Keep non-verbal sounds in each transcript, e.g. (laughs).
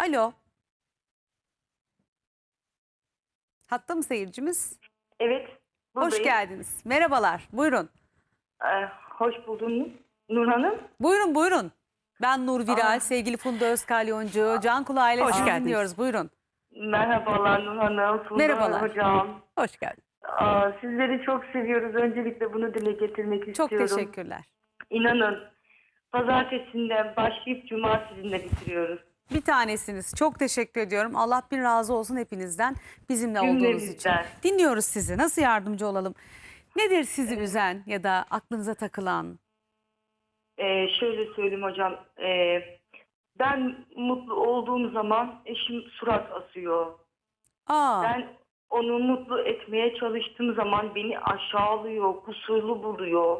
Alo. Hatta mı seyircimiz? Evet. Buradayım. Hoş geldiniz. Merhabalar. Buyurun. Ee, hoş buldun Nur Hanım. Buyurun buyurun. Ben Nur Viral, Aa. sevgili Funda Özkalyoncu, Can Kulu ailesi dinliyoruz. Buyurun. Merhabalar Nur Hanım. Funda Merhabalar. Hocam. Hoş geldin. Aa, sizleri çok seviyoruz. Öncelikle bunu dile getirmek Çok istiyorum. teşekkürler. İnanın pazartesinden başlayıp cumartesinde bitiriyoruz. Bir tanesiniz. Çok teşekkür ediyorum. Allah bin razı olsun hepinizden bizimle olduğunuz için. Dinliyoruz sizi. Nasıl yardımcı olalım? Nedir sizi üzen ya da aklınıza takılan? Ee, şöyle söyleyeyim hocam. Ee, ben mutlu olduğum zaman eşim surat asıyor. Aa, Ben onu mutlu etmeye çalıştığım zaman beni aşağılıyor, kusurlu buluyor.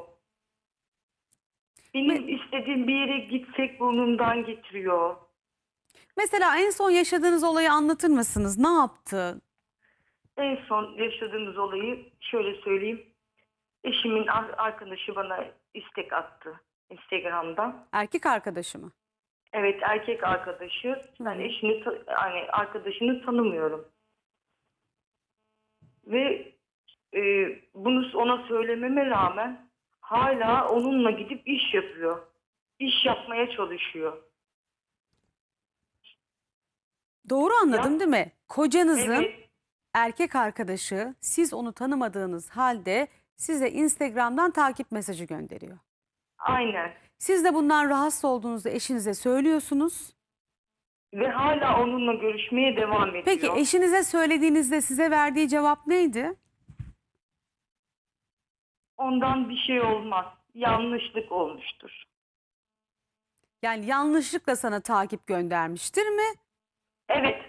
Benim istediğim bir yere gitsek burnumdan getiriyor. Mesela en son yaşadığınız olayı anlatır mısınız? Ne yaptı? En son yaşadığımız olayı şöyle söyleyeyim. Eşimin ar- arkadaşı bana istek attı Instagram'dan. Erkek arkadaşı mı? Evet erkek arkadaşı. Ben Hı. eşini yani arkadaşını tanımıyorum. Ve e, bunu ona söylememe rağmen hala onunla gidip iş yapıyor. İş yapmaya çalışıyor. Doğru anladım Ya- değil mi? Kocanızın Evet, erkek arkadaşı siz onu tanımadığınız halde size Instagram'dan takip mesajı gönderiyor. aynen. Siz de bundan rahatsız olduğunuzu eşinize söylüyorsunuz. Ve hala onunla görüşmeye devam ediyor. Peki eşinize söylediğinizde size verdiği cevap neydi? Ondan bir şey olmaz. Yanlışlık olmuştur. Yani yanlışlıkla sana takip göndermiştir mi? Evet.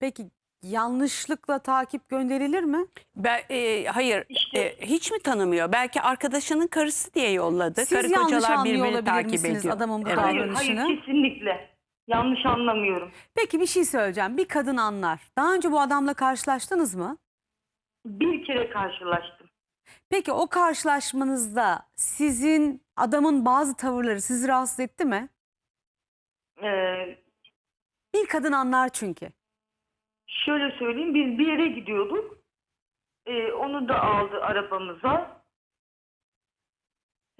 Peki yanlışlıkla takip gönderilir mi? Ben, e, hayır, İşte- e, hiç mi tanımıyor? Belki arkadaşının karısı diye yolladı. Siz Karı yanlış kocalar anlıyor birbirini olabilir takip misiniz ediyor. adamın bu Evet. Hayır, davranışını? hayır kesinlikle. Yanlış anlamıyorum. Peki bir şey söyleyeceğim. Bir kadın anlar. Daha önce bu adamla karşılaştınız mı? Bir kere karşılaştım. Peki o karşılaşmanızda sizin adamın bazı tavırları sizi rahatsız etti mi? Ee, Bir kadın anlar çünkü. şöyle söyleyeyim biz bir yere gidiyorduk. Ee, onu da aldı arabamıza.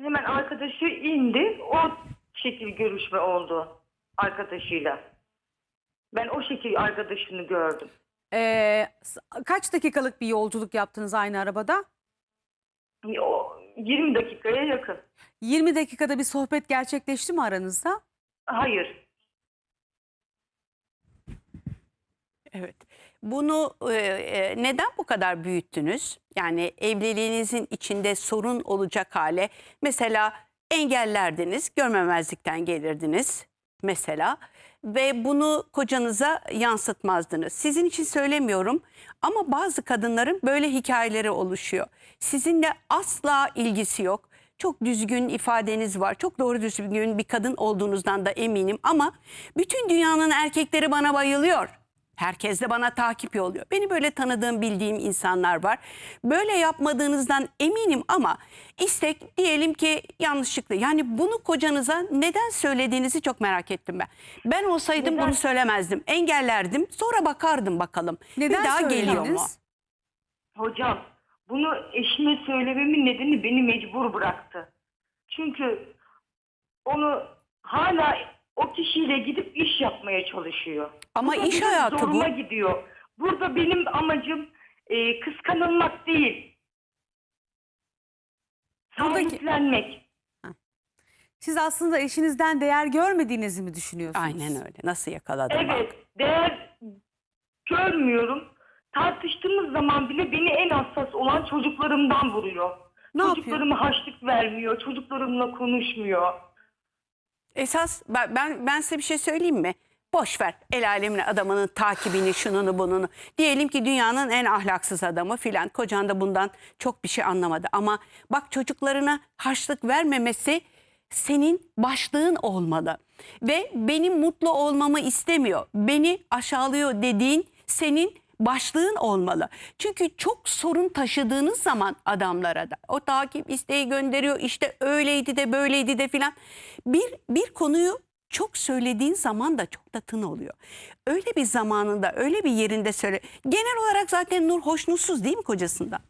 Hemen arkadaşı indi. O şekil görüşme oldu arkadaşıyla. Ben o şekil arkadaşını gördüm. Ee, s- kaç dakikalık bir yolculuk yaptınız aynı arabada? O 20 dakikaya yakın. 20 dakikada bir sohbet gerçekleşti mi aranızda? Hayır. Evet. Bunu e, neden bu kadar büyüttünüz? Yani evliliğinizin içinde sorun olacak hale mesela engellerdiniz, görmemezlikten gelirdiniz mesela ve bunu kocanıza yansıtmazdınız. Sizin için söylemiyorum ama bazı kadınların böyle hikayeleri oluşuyor. Sizinle asla ilgisi yok. Çok düzgün ifadeniz var. Çok doğru düzgün bir kadın olduğunuzdan da eminim ama bütün dünyanın erkekleri bana bayılıyor. Herkes de bana takip yolluyor. Beni böyle tanıdığım, bildiğim insanlar var. Böyle yapmadığınızdan eminim ama istek diyelim ki yanlışlıkla. Yani bunu kocanıza neden söylediğinizi çok merak ettim ben. Ben olsaydım Neden? bunu söylemezdim. Engellerdim. Sonra bakardım bakalım. Neden bir daha geliyor mu? Hocam bunu eşime söylememin nedeni beni mecbur bıraktı. Çünkü onu hala o kişiyle gidip iş yapmaya çalışıyor. Ama Burada iş hayatı bu. zoruma gidiyor. Burada benim amacım e, kıskanılmak değil. Buradaki- Sahiplenmek. Siz aslında eşinizden değer görmediğinizi mi düşünüyorsunuz? Aynen öyle. Nasıl yakaladım bak. Evet, değer görmüyorum. Tartıştığımız zaman bile beni en hassas olan çocuklarımdan vuruyor. Ne yapıyor? Çocuklarıma haçlık vermiyor, çocuklarımla konuşmuyor. Esas ben, ben, ben size bir şey söyleyeyim mi? Boş ver el alemin adamının takibini şununu bununu. Diyelim ki dünyanın en ahlaksız adamı filan. Kocan da bundan çok bir şey anlamadı. Ama bak çocuklarına harçlık vermemesi senin başlığın olmalı. Ve benim mutlu olmamı istemiyor. Beni aşağılıyor dediğin senin başlığın olmalı. Çünkü çok sorun taşıdığınız zaman adamlara da o takip isteği gönderiyor işte öyleydi de böyleydi de filan. Bir, bir konuyu çok söylediğin zaman da çok da tın oluyor. Öyle bir zamanında, öyle bir yerinde söyle. Genel olarak zaten Nur hoşnutsuz değil mi kocasından?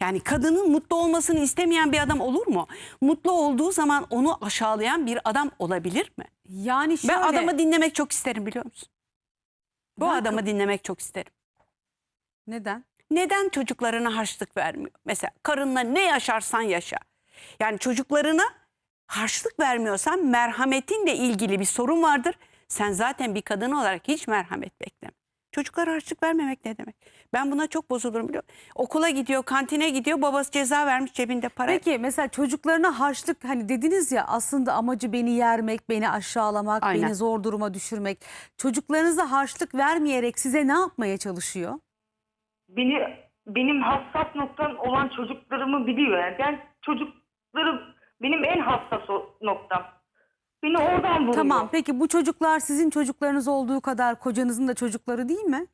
Yani kadının mutlu olmasını istemeyen bir adam olur mu? Mutlu olduğu zaman onu aşağılayan bir adam olabilir mi? Yani şöyle. Ben adamı dinlemek çok isterim biliyor musun? Bu Ben- adamı dinlemek çok isterim. Neden? Neden çocuklarına harçlık vermiyor? Mesela karınla ne yaşarsan yaşa. Yani çocuklarına harçlık vermiyorsan merhametinle ilgili bir sorun vardır. Sen zaten bir kadın olarak hiç merhamet bekleme. Çocuklara harçlık vermemek ne demek? Ben buna çok bozulurum biliyor musun? Okula gidiyor, kantine gidiyor, babası ceza vermiş cebinde para. Peki mesela çocuklarına harçlık hani dediniz ya aslında amacı beni yermek, beni aşağılamak, Aynen. beni zor duruma düşürmek. Çocuklarınıza harçlık vermeyerek size ne yapmaya çalışıyor? Beni benim hassas noktam olan çocuklarımı biliyor. Yani ben çocuklarım benim en hassas o- noktam. Beni oradan vuruyor. Tamam peki bu çocuklar sizin çocuklarınız olduğu kadar kocanızın da çocukları değil mi?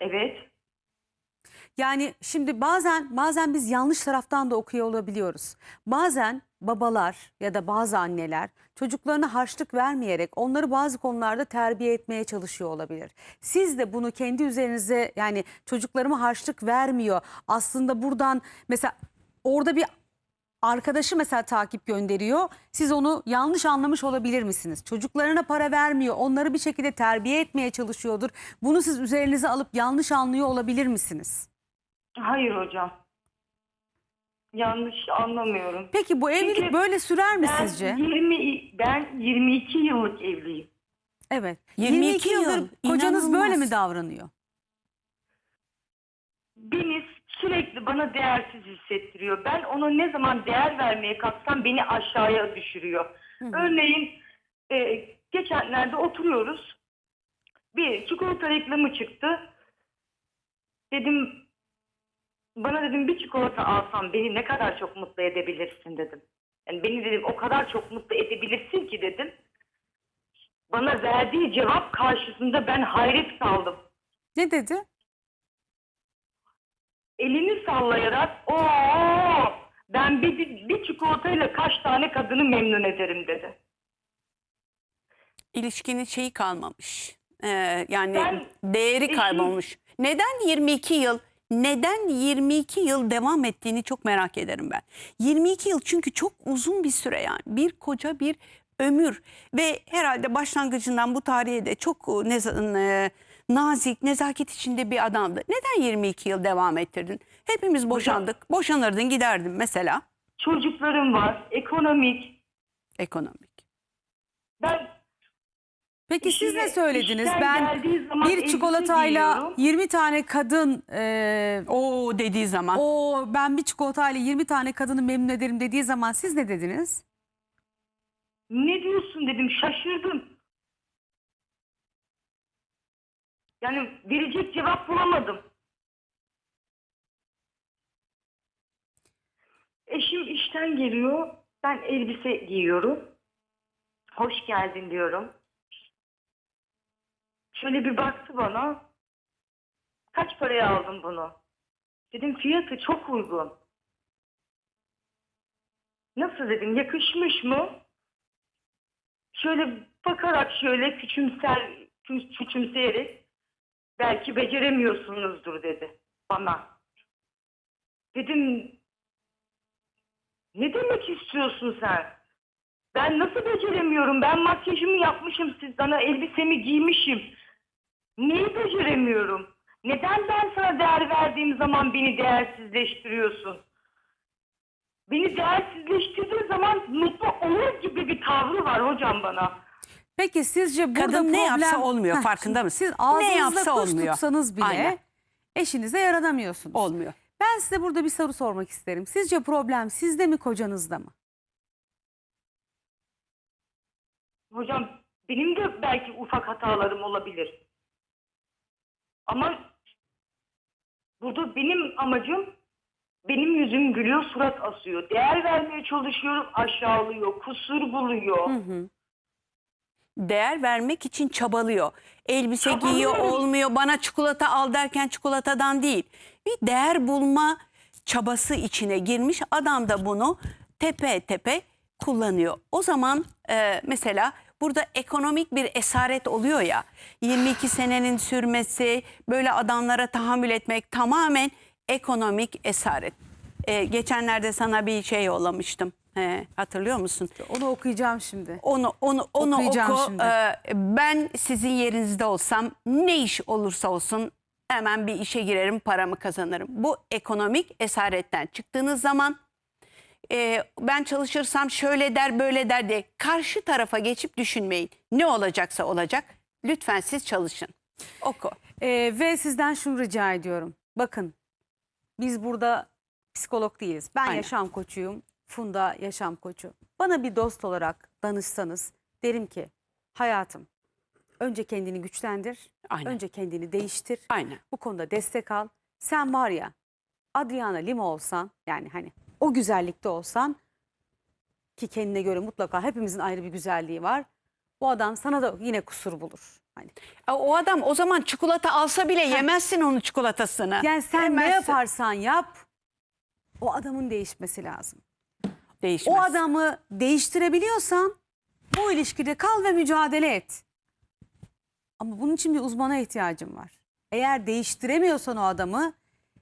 Evet. Yani şimdi bazen bazen biz yanlış taraftan da okuyor olabiliyoruz. Bazen babalar ya da bazı anneler çocuklarına harçlık vermeyerek onları bazı konularda terbiye etmeye çalışıyor olabilir. Siz de bunu kendi üzerinize yani çocuklarıma harçlık vermiyor. Aslında buradan mesela orada bir arkadaşı mesela takip gönderiyor. Siz onu yanlış anlamış olabilir misiniz? Çocuklarına para vermiyor. Onları bir şekilde terbiye etmeye çalışıyordur. Bunu siz üzerinize alıp yanlış anlıyor olabilir misiniz? Hayır hocam. Yanlış anlamıyorum. Peki bu evlilik Çünkü böyle sürer mi Ben sizce? 20 ben 22 yıllık evliyim. Evet. 22 22 yıldır yıl, kocanız böyle mi davranıyor? Beni sürekli bana değersiz hissettiriyor. Ben ona ne zaman değer vermeye kalksam beni aşağıya düşürüyor. Örneğin e, geçenlerde oturuyoruz. Bir çikolata reklamı çıktı. Dedim bana dedim bir çikolata alsam beni ne kadar çok mutlu edebilirsin dedim. Yani beni dedim o kadar çok mutlu edebilirsin ki dedim. Bana verdiği cevap karşısında ben hayret kaldım. Ne dedi? Elini sallayarak o ben bir, bir çikolatayla kaç tane kadını memnun ederim dedi. İlişkinin şeyi kalmamış. Ee, yani Ben değeri eşim- kaybolmuş. Neden 22 yıl? Neden 22 yıl devam ettiğini çok merak ederim ben. 22 yıl çünkü çok uzun bir süre yani. Bir koca bir ömür ve herhalde başlangıcından bu tarihe de çok e, neza- e, nazik, nezaket içinde bir adamdı. Neden 22 yıl devam ettirdin? Hepimiz boşandık. Boşanırdın giderdin mesela. Çocuklarım var, ekonomik. Ekonomik. Ben Peki siz ne söylediniz? Ben bir çikolatayla giyiyorum. 20 tane kadın e, O dediği zaman. o ben bir çikolatayla 20 tane kadını memnun ederim dediği zaman siz ne dediniz? Ne diyorsun dedim şaşırdım. Yani verecek cevap bulamadım. Eşim işten geliyor. Ben elbise giyiyorum. Hoş geldin diyorum. Şöyle bir baktı bana. Kaç paraya aldın bunu? Dedim fiyatı çok uygun. Nasıl dedim yakışmış mı? şöyle bakarak şöyle küçümser kü- küçümseyerek belki beceremiyorsunuzdur dedi bana. Dedim ne demek istiyorsun sen? Ben nasıl beceremiyorum? Ben makyajımı yapmışım, siz bana elbisemi giymişim. Neyi beceremiyorum? Neden ben sana değer verdiğim zaman beni değersizleştiriyorsun? Beni değersizleştirdiği zaman mutlu olur gibi bir tavrı var hocam bana. Peki sizce burada Kadın ne problem... yapsa olmuyor, Heh, farkında mısın? Siz Ne ağzınızda yapsa kuş olmuyor. tutsanız bile Aynen. eşinize yaranamıyorsunuz. Olmuyor. Ben size burada bir soru sormak isterim. Sizce problem sizde mi kocanızda mı? Hocam benim de belki ufak hatalarım olabilir. Ama burada benim amacım benim yüzüm gülüyor, surat asıyor. Değer vermeye çalışıyorum, aşağılıyor, kusur buluyor. Hı hı. Değer vermek için çabalıyor. Elbise Çabalıyor. giyiyor olmuyor. Bana çikolata al derken çikolatadan değil. Bir değer bulma çabası içine girmiş. Adam da bunu tepe tepe kullanıyor. O zaman e, mesela burada ekonomik bir esaret oluyor ya. 22 senenin sürmesi, böyle adamlara tahammül etmek tamamen ekonomik esaret. Ee, geçenlerde sana bir şey yollamıştım. Ee, hatırlıyor musun? Onu okuyacağım şimdi. Onu onu onu Okuyacağım oku. şimdi. Ee, ben sizin yerinizde olsam ne iş olursa olsun hemen bir işe girerim, paramı kazanırım. Bu ekonomik esaretten çıktığınız zaman e, ben çalışırsam şöyle der böyle der diye karşı tarafa geçip düşünmeyin. Ne olacaksa olacak. Lütfen siz çalışın. Oku. Ee, ve sizden şunu rica ediyorum. Bakın biz burada psikolog değiliz. Ben Aynen. yaşam koçuyum. Funda yaşam koçu. Bana bir dost olarak danışsanız derim ki hayatım önce kendini güçlendir. Aynen. Önce kendini değiştir. Aynen. Bu konuda destek al. Sen var ya Adriana Lima olsan yani hani o güzellikte olsan ki kendine göre mutlaka hepimizin ayrı bir güzelliği var. Bu adam sana da yine kusur bulur. Hani O adam o zaman çikolata alsa bile yemezsin onun çikolatasını. Yani sen ne Yemezsin. yaparsan yap o adamın değişmesi lazım. Değişmez. O adamı değiştirebiliyorsan bu ilişkide kal ve mücadele et. Ama bunun için bir uzmana ihtiyacın var. Eğer değiştiremiyorsan o adamı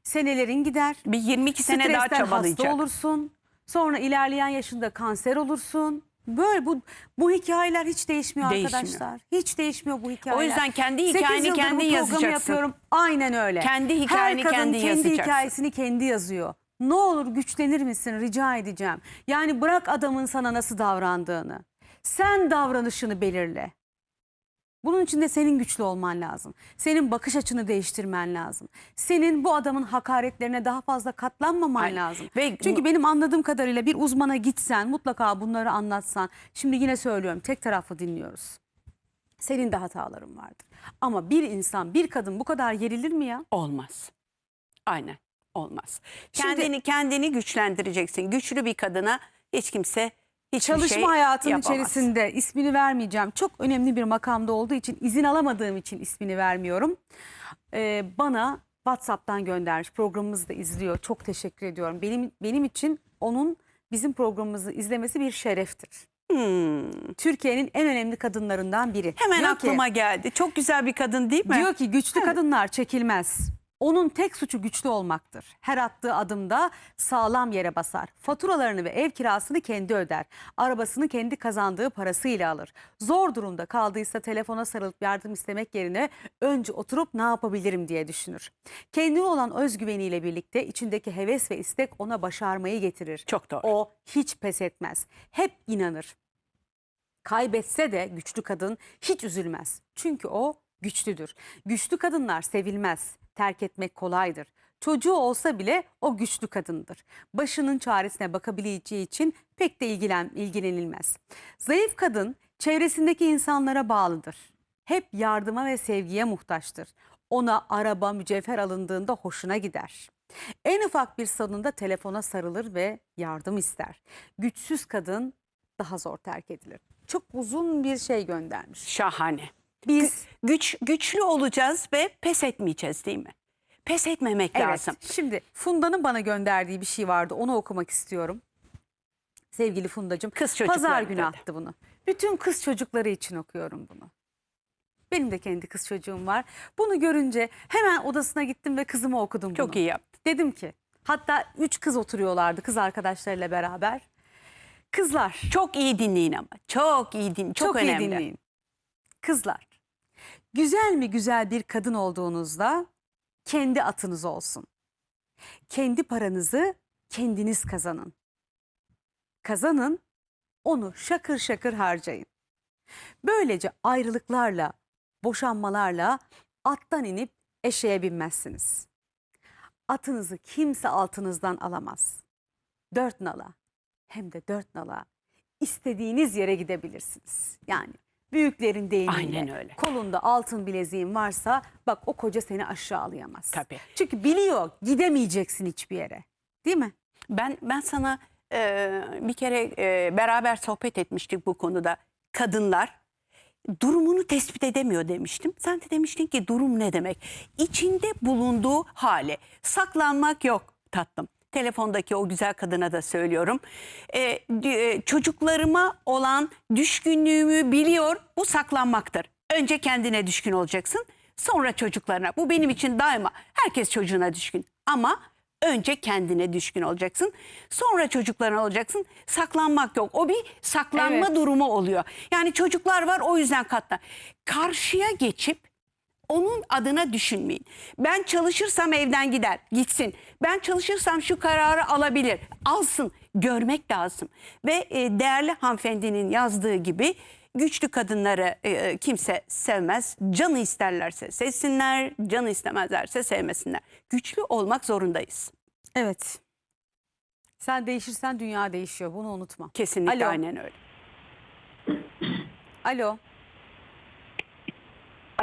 senelerin gider. bir 22 sene daha çabalayacak. hasta olursun. Sonra ilerleyen yaşında kanser olursun. Böyle bu bu hikayeler hiç değişmiyor, Değişmiyor. arkadaşlar. Hiç değişmiyor bu hikayeler. O yüzden kendi hikayeni programı yazacaksın. yapıyorum. Aynen öyle. Kendi hikayeni Her kadın kendin kendi yazacaksın. hikayesini kendi yazıyor. Ne olur güçlenir misin rica edeceğim. Yani bırak adamın sana nasıl davrandığını. Sen davranışını belirle. Bunun için de senin güçlü olman lazım. Senin bakış açını değiştirmen lazım. Senin bu adamın hakaretlerine daha fazla katlanmaman Aynen. lazım. Ve Çünkü benim anladığım kadarıyla bir uzmana gitsen mutlaka bunları anlatsan. Şimdi yine söylüyorum tek taraflı dinliyoruz. Senin de hataların vardır. Ama bir insan, bir kadın bu kadar yerilir mi ya? Olmaz. Aynen olmaz. Şimdi- Kendini kendini güçlendireceksin. Güçlü bir kadına hiç kimse hiçbir Çalışma şey hayatının yapamaz. içerisinde ismini vermeyeceğim. Çok önemli bir makamda olduğu için izin alamadığım için ismini vermiyorum. Ee, bana WhatsApp'tan göndermiş. Programımızı da izliyor. Çok teşekkür ediyorum. Benim benim için onun bizim programımızı izlemesi bir şereftir. Hmm. Türkiye'nin en önemli kadınlarından biri. Hemen Diyor ki- aklıma geldi. Çok güzel bir kadın değil mi? Diyor ki güçlü kadınlar çekilmez. Onun tek suçu güçlü olmaktır. Her attığı adımda sağlam yere basar. Faturalarını ve ev kirasını kendi öder. Arabasını kendi kazandığı parasıyla alır. Zor durumda kaldıysa telefona sarılıp yardım istemek yerine önce oturup ne yapabilirim diye düşünür. Kendine olan özgüveniyle birlikte içindeki heves ve istek ona başarmayı getirir. Çok doğru. O hiç pes etmez. Hep inanır. Kaybetse de güçlü kadın hiç üzülmez. Çünkü o güçlüdür. Güçlü kadınlar sevilmez. Terk etmek kolaydır. Çocuğu olsa bile o güçlü kadındır. Başının çaresine bakabileceği için pek de ilgilen, ilgilenilmez. Zayıf kadın çevresindeki insanlara bağlıdır. Hep yardıma ve sevgiye muhtaçtır. Ona araba, mücevher alındığında hoşuna gider. En ufak bir sorunda telefona sarılır ve yardım ister. Güçsüz kadın daha zor terk edilir. Çok uzun bir şey göndermiş. Şahane. Biz Güç güçlü olacağız ve pes etmeyeceğiz değil mi? Pes etmemek evet lazım. şimdi Funda'nın bana gönderdiği bir şey vardı. Onu okumak istiyorum. Sevgili Fundacığım. Kız Pazar çocukları günü dedi. attı bunu. Bütün kız çocukları için okuyorum bunu. Benim de kendi kız çocuğum var. Bunu görünce hemen odasına gittim ve kızıma okudum bunu. Çok iyi yaptın. Dedim ki hatta üç kız oturuyorlardı kız arkadaşlarıyla beraber. Kızlar Çok iyi dinleyin ama. Çok iyi din. Çok, çok, iyi önemli. dinleyin. Kızlar güzel mi güzel bir kadın olduğunuzda kendi atınız olsun. Kendi paranızı kendiniz kazanın. Kazanın onu şakır şakır harcayın. Böylece ayrılıklarla, boşanmalarla attan inip eşeğe binmezsiniz. Atınızı kimse altınızdan alamaz. Dört nala hem de dört nala istediğiniz yere gidebilirsiniz. Yani büyüklerin deyimiyle Aynen öyle. kolunda altın bileziğin varsa bak o koca seni aşağılayamaz. Tabii. Çünkü biliyor gidemeyeceksin hiçbir yere. Değil mi? Ben ben sana e, bir kere e, beraber sohbet etmiştik bu konuda. Kadınlar durumunu tespit edemiyor demiştim. Sen de demiştin ki durum ne demek? İçinde bulunduğu hale saklanmak yok tatlım. Telefondaki o güzel kadına da söylüyorum. E, e, çocuklarıma olan düşkünlüğümü biliyor. Bu saklanmaktır. Önce kendine düşkün olacaksın. Sonra çocuklarına. Bu benim için daima. Herkes çocuğuna düşkün. Ama önce kendine düşkün olacaksın. Sonra çocuklarına olacaksın. Saklanmak yok. O bir saklanma Evet. durumu oluyor. Yani çocuklar var o yüzden katla. Karşıya geçip onun adına düşünmeyin. Ben çalışırsam evden gider, gitsin. Ben çalışırsam şu kararı alabilir, alsın. Görmek lazım. Ve e, değerli hanımefendinin yazdığı gibi güçlü kadınları e, kimse sevmez. Canı isterlerse sevsinler, canı istemezlerse sevmesinler. Güçlü olmak zorundayız. Evet. Sen değişirsen dünya değişiyor. Bunu unutma. Kesinlikle Alo. aynen öyle. Alo.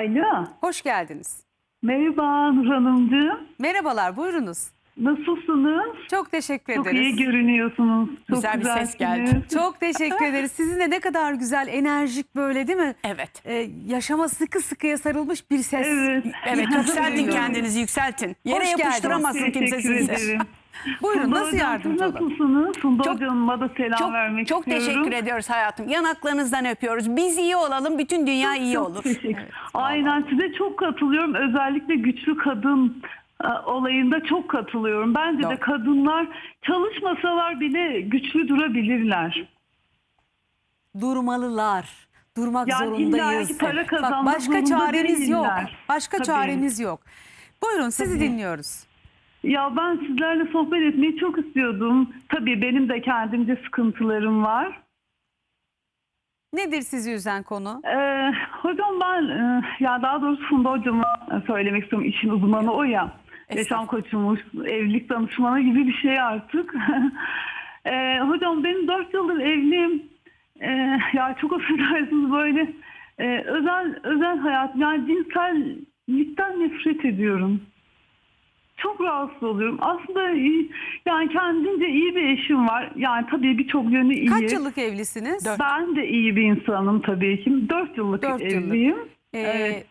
Alo, Hoş geldiniz. merhaba Nur Hanımcığım. Merhabalar. Buyurunuz. Nasılsınız? Çok teşekkür Çok ederiz. iyi görünüyorsunuz. Çok Güzel bir ses geldi. Çok teşekkür (laughs) ederiz. Sizin de ne kadar güzel, enerjik böyle değil mi? Evet. Ee, yaşama sıkı sıkıya sarılmış bir ses. Evet. Evet yükseltin kendinizi yükseltin. Yere Hoş geldiniz. yapıştıramazsın kimse Teşekkür sizi. ederim. (laughs) Buyurun Funda nasıl Hocam, yardımcı olalım? nasılsınız? Funda Çok- Hocam'a da selam Çok, vermek çok istiyorum. teşekkür ediyoruz hayatım. Yanaklarınızdan öpüyoruz. Biz iyi olalım, bütün dünya iyi Çok olur. teşekkür. Aynen size çok katılıyorum. Özellikle güçlü kadın e, olayında çok katılıyorum. Bence Doğru. de kadınlar çalışmasalar bile güçlü durabilirler. Durmalılar. Durmak Yani zorundayız. para Bak, başka çaremiz yok. değiller. Başka Tabii. çaremiz yok. Buyurun sizi Tabii. dinliyoruz. Ya ben sizlerle sohbet etmeyi çok istiyordum. Tabii benim de kendimce sıkıntılarım var. Nedir sizi üzen konu? Ee, hocam ben e, ya daha doğrusu Funda hocama söylemek istiyorum. İşin uzmanı o ya. Yaşam koçumuz, evlilik danışmanı gibi bir şey artık. (laughs) Ee, hocam benim dört yıldır evliyim. Ee, ya çok (laughs) affedersiniz böyle e, özel özel hayat yani cinsellikten nefret ediyorum. Çok rahatsız oluyorum. Aslında iyi, yani kendince iyi bir eşim var. Yani tabii birçok yönü iyi. Kaç yıllık evlisiniz? Ben de iyi bir insanım tabii ki. Dört yıllık Dört yıllık. evliyim. Ee, Evet.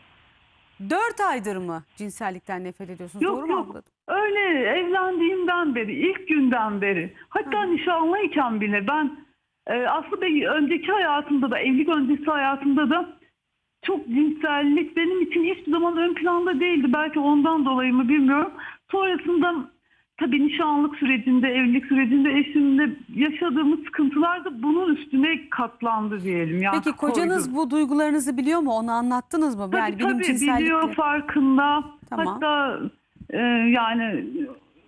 Dört aydır mı cinsellikten nefret ediyorsunuz? Yok Doğru mu yok. anladım? Öyle evlendiğimden beri, ilk günden beri. Hatta nişanlıyken bile ben e, aslında önceki hayatımda da, evlilik öncesi hayatımda da çok cinsellik benim için hiçbir zaman ön planda değildi. Belki ondan dolayı mı bilmiyorum. Sonrasında tabii nişanlık sürecinde, evlilik sürecinde eşimle yaşadığımız sıkıntılar da bunun üstüne katlandı diyelim. Yani Peki kocanız koydu. bu duygularınızı biliyor mu? Onu anlattınız mı? Tabii yani benim tabii cinsellikle- biliyor farkında. Tamam. Hatta e, yani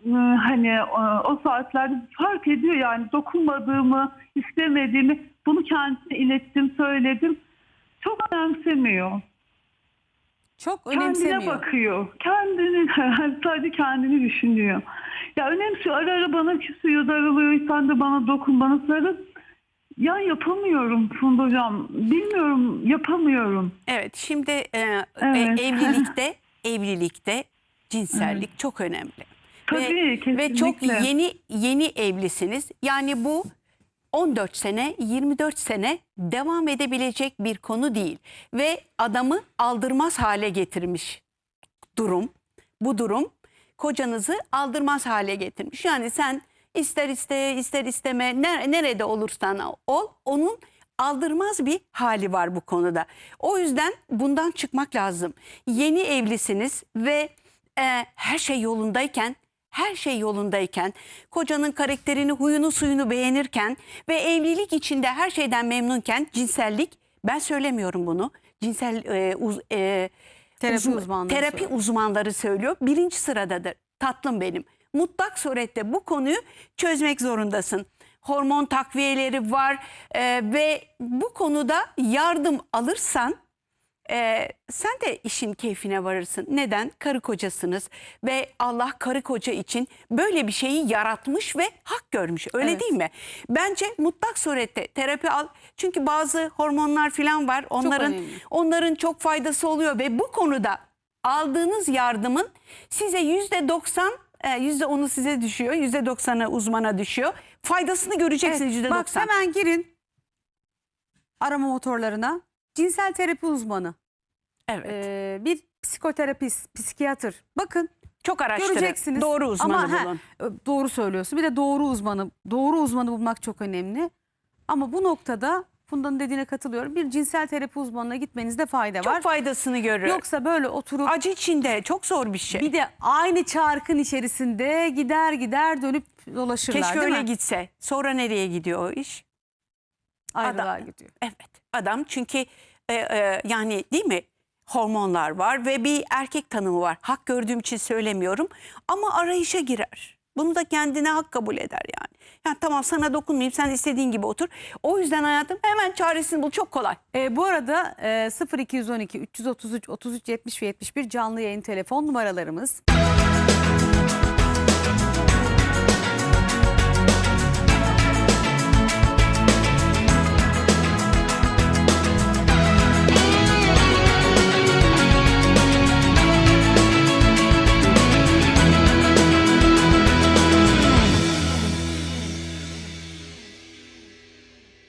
e, hani e, o saatlerde fark ediyor yani dokunmadığımı, istemediğimi bunu kendisine ilettim, söyledim. Çok önemsemiyor. Çok Kendine önemsemiyor. bakıyor. Kendini (laughs) sadece kendini düşünüyor. Ya önemsiyor. Ara ara bana küsüyor, darılıyor. Sen de bana dokun, bana sarıl. Ya yapamıyorum Funda Hocam. Bilmiyorum, yapamıyorum. Evet, şimdi e, e, Evet. evlilikte (laughs) evlilikte cinsellik çok önemli. Tabii, ve, ve çok kesinlikle. yeni yeni evlisiniz. Yani bu 14 sene, 24 sene devam edebilecek bir konu değil ve adamı aldırmaz hale getirmiş durum. Bu durum kocanızı aldırmaz hale getirmiş. Yani sen ister iste ister isteme ner- nerede olursan ol onun aldırmaz bir hali var bu konuda. O yüzden bundan çıkmak lazım. Yeni evlisiniz ve e, her şey yolundayken her şey yolundayken, kocanın karakterini, huyunu, suyunu beğenirken ve evlilik içinde her şeyden memnunken cinsellik, ben söylemiyorum bunu. Cinsel e, uz, e, Terapi uzmanları terapi söylüyor. uzmanları söylüyor. Birinci sıradadır. Tatlım benim. Mutlak surette bu konuyu çözmek zorundasın. Hormon takviyeleri var e, ve bu konuda yardım alırsan e, sen de işin keyfine varırsın. Neden? Karı kocasınız ve Allah karı koca için böyle bir şeyi yaratmış ve hak görmüş. Öyle Evet. değil mi? Bence mutlak surette terapi al. Çünkü bazı hormonlar falan var. Onların önemli. onların çok faydası oluyor ve bu konuda aldığınız yardımın size yüzde doksan e, yüzde onu size düşüyor. Yüzde doksanı uzmana düşüyor. Faydasını göreceksiniz yüzde Bak doksan. hemen girin arama motorlarına. Cinsel terapi uzmanı. Evet. Ee, bir psikoterapist, psikiyatr. Bakın Çok araştırın. Göreceksiniz. Doğru uzmanı Ama, he, bulun. doğru söylüyorsun. Bir de doğru uzmanı, doğru uzmanı bulmak çok önemli. Ama bu noktada Funda'nın dediğine katılıyorum. Bir cinsel terapi uzmanına gitmenizde fayda Çok var. faydasını görür. Yoksa böyle oturup Acı içinde çok zor bir şey. bir de aynı çarkın içerisinde gider gider dönüp dolaşırlar Keşke değil öyle mi? gitse. Sonra nereye gidiyor o iş? Ayrılığa Adam- gidiyor. Evet. Adam çünkü e, e, yani değil mi? Hormonlar var ve bir erkek tanımı var. Hak gördüğüm için söylemiyorum ama arayışa girer. Bunu da kendine hak kabul eder yani. Yani tamam sana dokunmayayım sen istediğin gibi otur. O yüzden hayatım hemen çaresini bul çok kolay. E, bu arada e, 0212 333 33 70 ve 71 canlı yayın telefon numaralarımız.